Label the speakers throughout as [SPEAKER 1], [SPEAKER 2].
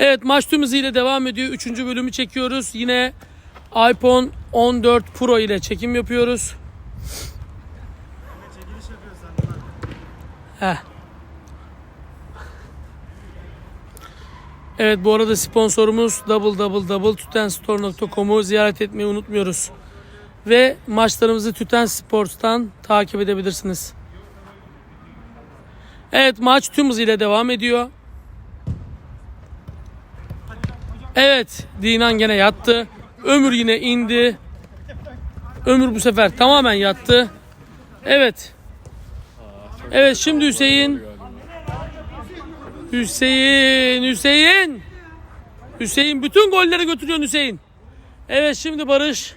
[SPEAKER 1] Evet maç tüm hızıyla devam ediyor. Üçüncü bölümü çekiyoruz. Yine iPhone 14 Pro ile çekim yapıyoruz. Heh. Evet bu arada sponsorumuz www.tutenstore.com'u ziyaret etmeyi unutmuyoruz. Ve maçlarımızı Tüten Sports'tan takip edebilirsiniz. Evet maç tüm hızıyla devam ediyor. Evet Dinan gene yattı. Ömür yine indi. Ömür bu sefer tamamen yattı. Evet. Evet şimdi Hüseyin. Hüseyin, Hüseyin. Hüseyin bütün golleri götürüyorsun Hüseyin. Evet şimdi Barış.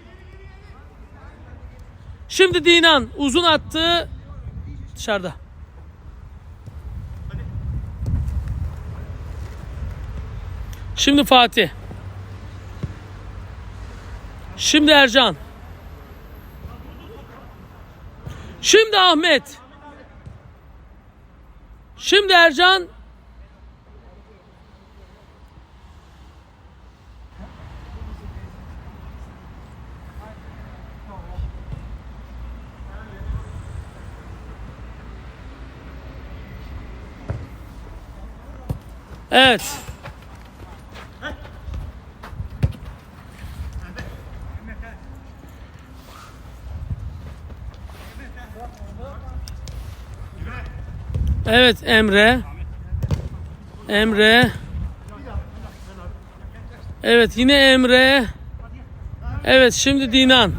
[SPEAKER 1] Şimdi Dinan uzun attı. Dışarıda. Şimdi Fatih. Şimdi Ercan. Şimdi Ahmet. Şimdi Ercan. Evet. Evet Emre. Emre. Evet yine Emre. Evet şimdi Dinan.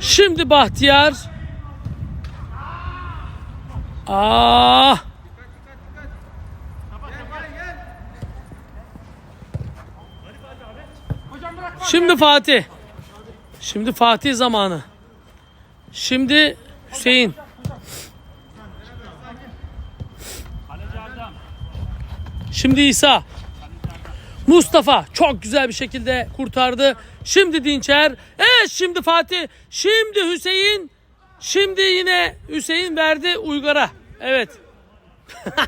[SPEAKER 1] Şimdi Bahtiyar. Aa! Şimdi Fatih. Şimdi Fatih zamanı. Şimdi Hüseyin. Şimdi İsa. Mustafa çok güzel bir şekilde kurtardı. Şimdi Dinçer. Evet şimdi Fatih. Şimdi Hüseyin. Şimdi yine Hüseyin verdi Uygar'a. Evet.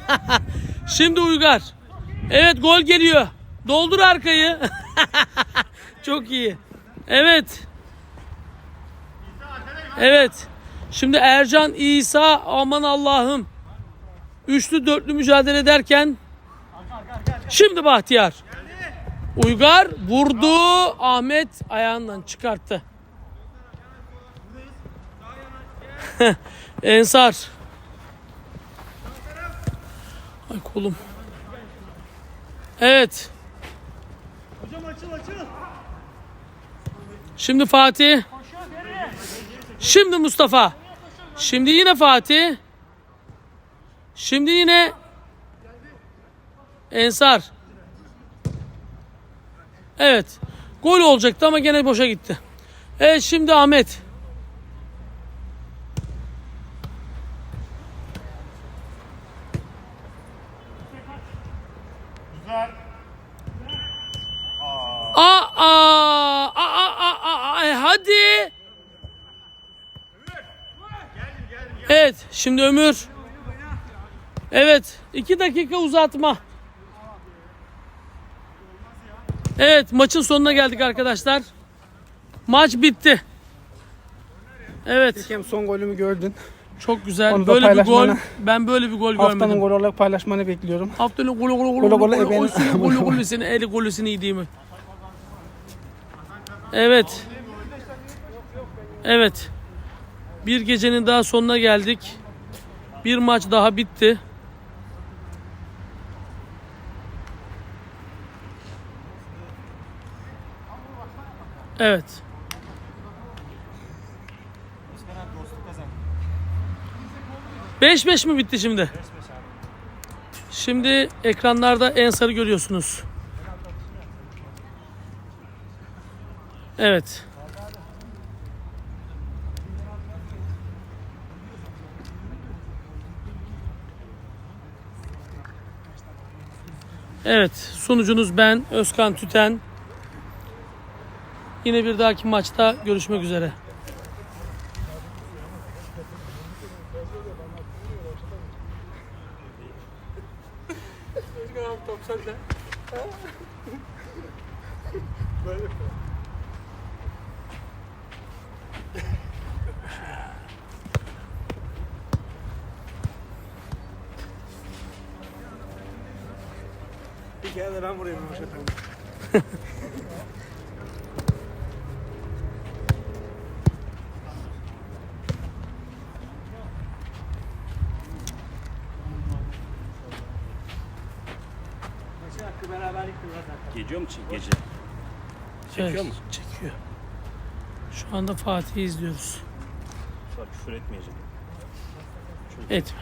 [SPEAKER 1] şimdi Uygar. Evet gol geliyor. Doldur arkayı. çok iyi. Evet. Evet. Şimdi Ercan, İsa aman Allah'ım. Üçlü dörtlü mücadele ederken şimdi Bahtiyar. Uygar vurdu. Ahmet ayağından çıkarttı. Ensar. Ay kolum. Evet. Şimdi Fatih. Şimdi Mustafa. Şimdi yine Fatih. Şimdi yine Ensar. Evet. Gol olacaktı ama gene boşa gitti. Evet şimdi Ahmet. Aa, aa, aa, aa, aa, e, hadi. Evet, şimdi Ömür. Evet, iki dakika uzatma. Evet, maçın sonuna geldik arkadaşlar. Maç bitti. Evet,
[SPEAKER 2] Hakem son golümü gördün.
[SPEAKER 1] çok güzel.
[SPEAKER 2] Onu da
[SPEAKER 1] Böyle bir gol,
[SPEAKER 2] paylaşmana-
[SPEAKER 1] ben böyle bir gol
[SPEAKER 2] Haftanın
[SPEAKER 1] görmedim.
[SPEAKER 2] golü olarak paylaşmanı bekliyorum.
[SPEAKER 1] Haftanın golü golü golü
[SPEAKER 2] Golü
[SPEAKER 1] golü
[SPEAKER 2] golü
[SPEAKER 1] golü
[SPEAKER 2] ebeğini-
[SPEAKER 1] golü golü golü seni eli golü seni yediğimi. Evet. Evet. Bir gecenin daha sonuna geldik. Bir maç daha bitti. Evet. Beş beş mi bitti şimdi? Şimdi ekranlarda en sarı görüyorsunuz. Evet. Evet sunucunuz ben Özkan Tüten. Yine bir dahaki maçta görüşmek üzere.
[SPEAKER 2] Top sende.
[SPEAKER 3] Böyle kere de ben vurayım Röveşata'yı. Maçın hakkı beraberliktir zaten.
[SPEAKER 4] Geliyor mu çek- gece?
[SPEAKER 1] Evet,
[SPEAKER 4] Çekiyor mu?
[SPEAKER 1] Çekiyor. Şu anda Fatih'i izliyoruz.
[SPEAKER 4] Şu an küfür etmeyeceğim.
[SPEAKER 1] Etme.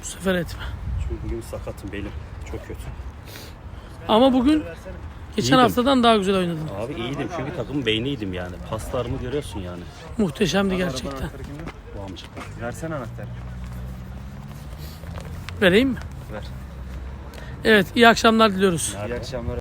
[SPEAKER 1] Bu sefer etme.
[SPEAKER 4] Çünkü bugün sakatım belim. Çok kötü.
[SPEAKER 1] Ama bugün geçen
[SPEAKER 4] İyiydim.
[SPEAKER 1] haftadan daha güzel oynadın.
[SPEAKER 4] Abi iyiydim çünkü takımın beyniydim yani. Paslarımı görüyorsun yani.
[SPEAKER 1] Muhteşemdi gerçekten.
[SPEAKER 4] Bu amca.
[SPEAKER 3] Versene anahtarı.
[SPEAKER 1] Vereyim mi?
[SPEAKER 3] Ver.
[SPEAKER 1] Evet iyi akşamlar diliyoruz.
[SPEAKER 4] Nerede?
[SPEAKER 3] akşamlar.